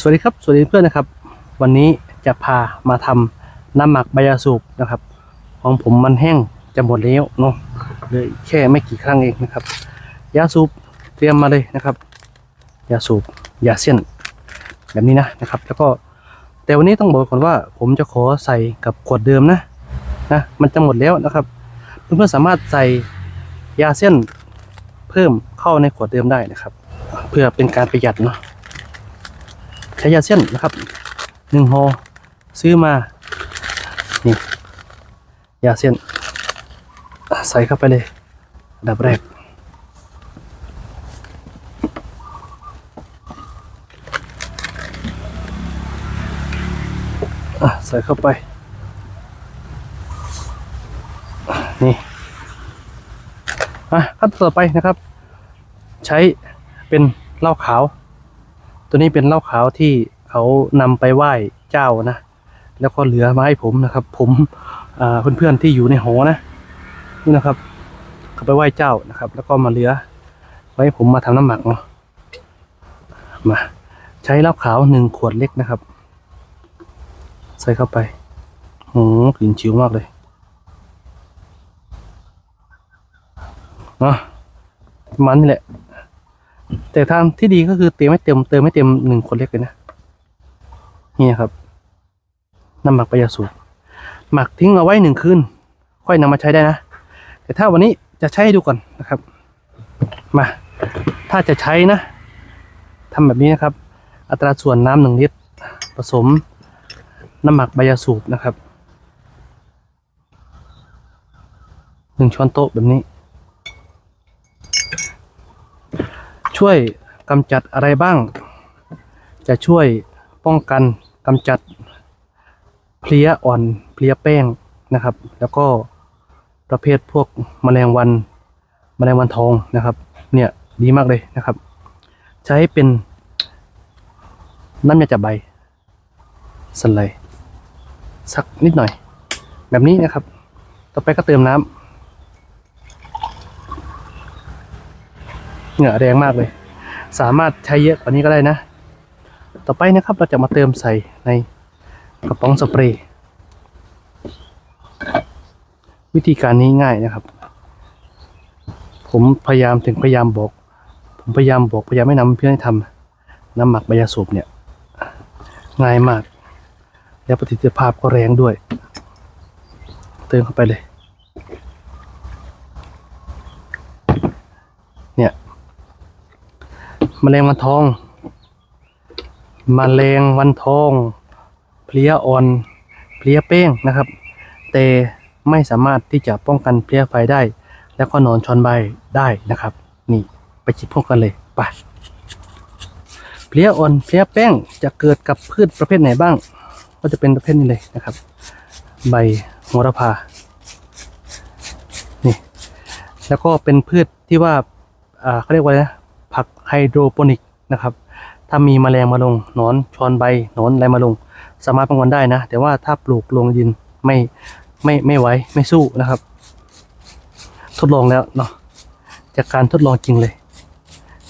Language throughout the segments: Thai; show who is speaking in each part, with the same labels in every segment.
Speaker 1: สวัสดีครับ สวัสดีเพื่อนนะครับ วันนี้จะพามาทำน้ำหมักใบยาสูบนะครับ ของผมมันแห้งจะหมดแล้วเนาะเลยแค่ไม่กี่ครั้งเองนะครับ ยาสูบเตรียมมาเลยนะครับ ยาสูบยาเส้นแบบนี้นะนะครับ แล้วก็แต่วันนี้ต้องบอกก่อนว่า ผมจะขอใส่กับขวดเดิมนะนะมันจะหมดแล้วนะครับ เพื่อนๆสามารถใส่ยาเส้นเพิ่มเข้าในขวดเดิมได้นะครับ เพื่อเป็นการประหยัดเนาะ ยาเส้นนะครับหนึ่งห่อซื้อมา นี่ยาเส้น ใส่เข้าไปเลยดับแรก ใส่เข้าไป นี่อะขั้นต่อไปนะครับ ใช้เป็นเหล้าขาว ตัวนี้เป็นเหล้าขาวที่เขานำไปไหว้เจ้านะ แล้วก็เหลือมาให้ผมนะครับ ผมเพื่อนๆที่อยู่ในหอนะนี่นะครับเขาไปไหว้เจ้านะครับ แล้วก็มาเหลือ ไว้ผมมาทำน้ำหมักเนาะมาใช้เหล้าขาวหนึ่งขวดเล็กนะครับ ใส่เข้าไปโอ้กลิ่นชิวมากเลยเนาะประมันนี่แหละ แต่ทางที่ดีก็คือเติมไม่เต็มเติมไม่เต็มหนึ่งคนเล็กเลยนะนี่ครับน้ำหมักใบยาสูบหมักทิ้งเอาไว้หนึ่งคืนค่อยนำมาใช้ได้นะ แต่ถ้าวันนี้จะใช้ให้ดูก่อนนะครับ มา ถ้าจะใช้นะทำแบบนี้นะครับ อัตราส่วนน้ำหนึ่งลิตรผสมน้ำหมักใบยาสูบนะครับหนึ่งช้อนโต๊ะแบบนี้ ช่วยกำจัดอะไรบ้าง จะช่วยป้องกันกำจัดเพลี้ยอ่อนเพลี้ยแป้งนะครับ แล้วก็ประเภทพวกแมลงวันแมลงวันทองนะครับ เนี่ยดีมากเลยนะครับ ใช้เป็นน้ำยาจับใบสไลด์สักนิดหน่อย แบบนี้นะครับ ต่อไปก็เติมน้ำ เหงื่อแรงมากเลย สามารถใช้เยอะกว่านี้ก็ได้นะ ต่อไปนะครับเราจะมาเติมใส่ในกระป๋องสเปรย์วิธีการนี้ง่ายนะครับ ผมพยายามถึงพยายามบอก ผมพยายามบอกพยายามไม่นำเพื่อนให้ทำน้ำหมักใบยาสูบเนี่ยง่ายมาก แล้วประสิทธิภาพก็แรงด้วย เติมเข้าไปเลยเนี่ย แมลงวันทองมแมลงวันทอง เพลี้ยอ่อน เพลี้ยเป้งนะครับ แต่ไม่สามารถที่จะป้องกันเพลี้ยไฟได้ แล้วก็นอนชอนใบได้นะครับ นี่ไปคิดพร้อมกันเลยไปเพลี้ยอ่อนเพลี้ยแป้งจะเกิดกับพืชประเภทไหนบ้าง ก็จะเป็นประเภทนี้เลยนะครับ ใบโหระพานี่แล้วก็เป็นพืชที่ว่าอ่าเขาเรียกว่าอะไรนะ ผักไฮโดรโปนิกนะครับ ถ้ามีแมลงมาลงหนอนชอนใบหนอนอะไรมาลง สามารถป้องกันได้นะ แต่ว่าถ้าปลูกลงดินไม่ไม่ไม่ไหวไม่สู้นะครับ ทดลองแล้วเนาะจากการทดลองจริงเลย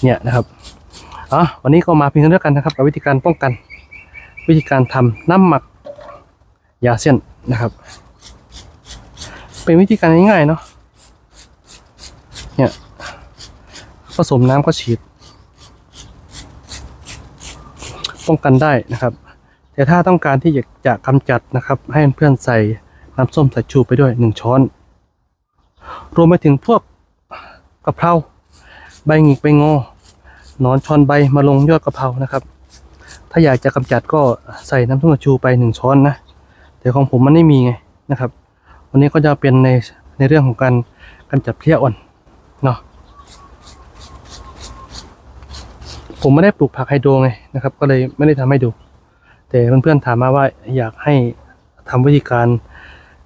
Speaker 1: เนี่ยนะครับอ๋อวันนี้ก็มาเพียงเท่ากันนะครับกับวิธีการป้องกัน วิธีการทำน้ำหมักยาเส้นนะครับ เป็นวิธีการง่ายๆเนาะเนี่ย ผสมน้ำก็ฉีด ป้องกันได้นะครับ แต่ถ้าต้องการที่จะจะกำจัดนะครับ ให้เพื่อนใส่น้ำส้มสายชูไปด้วยหนึ่งช้อน รวมไปถึงพวกกะเพราใบหงิกใบงอนอนชอนใบมาลงยอดกะเพรานะครับ ถ้าอยากจะกำจัดก็ใส่น้ำส้มสายชูไปหนึ่งช้อนนะ แต่ของผมมันไม่มีไงนะครับ วันนี้ก็จะเป็นในในเรื่องของการกำจัดเพลี้ยอ่อนเนาะ ผมไม่ได้ปลูกผักไฮโดรไงนะครับ ก็เลยไม่ได้ทำให้ดู แต่เพื่อนๆถามมาว่าอยากให้ทำวิธีการ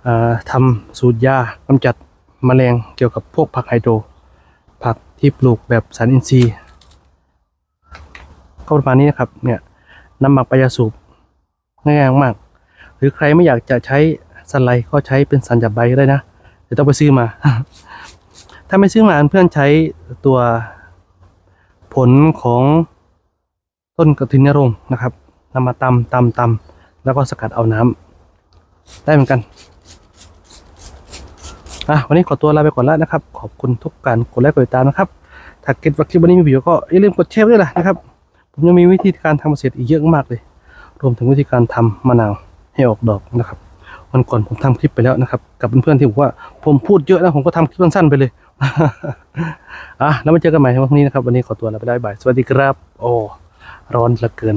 Speaker 1: อ่าทำสูตรยากำจัดแมลงเกี่ยวกับพวกผักไฮโดรผักที่ปลูกแบบสารอินทรีย์ก็ประมาณนี้นะครับเนี่ยน้ำหมักปลายาสูบง่ายมาก หรือใครไม่อยากจะใช้สไลด์ก็ใช้เป็นสันจับใบก็ได้นะเดี๋ยวต้องไปซื้อมา ถ้าไม่ซื้อมาเพื่อนใช้ตัว ผลของต้นกระถินนรงนะครับนำมาตำตำตำแล้วก็สกัดเอาน้ำได้เหมือนกันอะวันนี้ขอตัวลาไปก่อนแล้วนะครับ ขอบคุณทุกการกดไลค์กดติดตามนะครับ ถ้าเก็ตว่าคลิปวันนี้มีประโยชน์ก็อย่าลืมกดแชร์ด้วยล่ะนะครับ ผมยังมีวิธีการทำเกษตรอีกเยอะมากเลย รวมถึงวิธีการทำมะนาวให้ออกดอกนะครับวันก่อนผมทำคลิปไปแล้วนะครับ กับเพื่อนๆที่บอกว่าผมพูดเยอะนะผมก็ทำคลิปสั้นๆไปเลย อะแล้วมาเจอกันใหม่ในวันพรุ่งนี้นะครับ วันนี้ขอตัวลาไปได้บ่าย สวัสดีครับ โอ้ ร้อนเหลือเกิน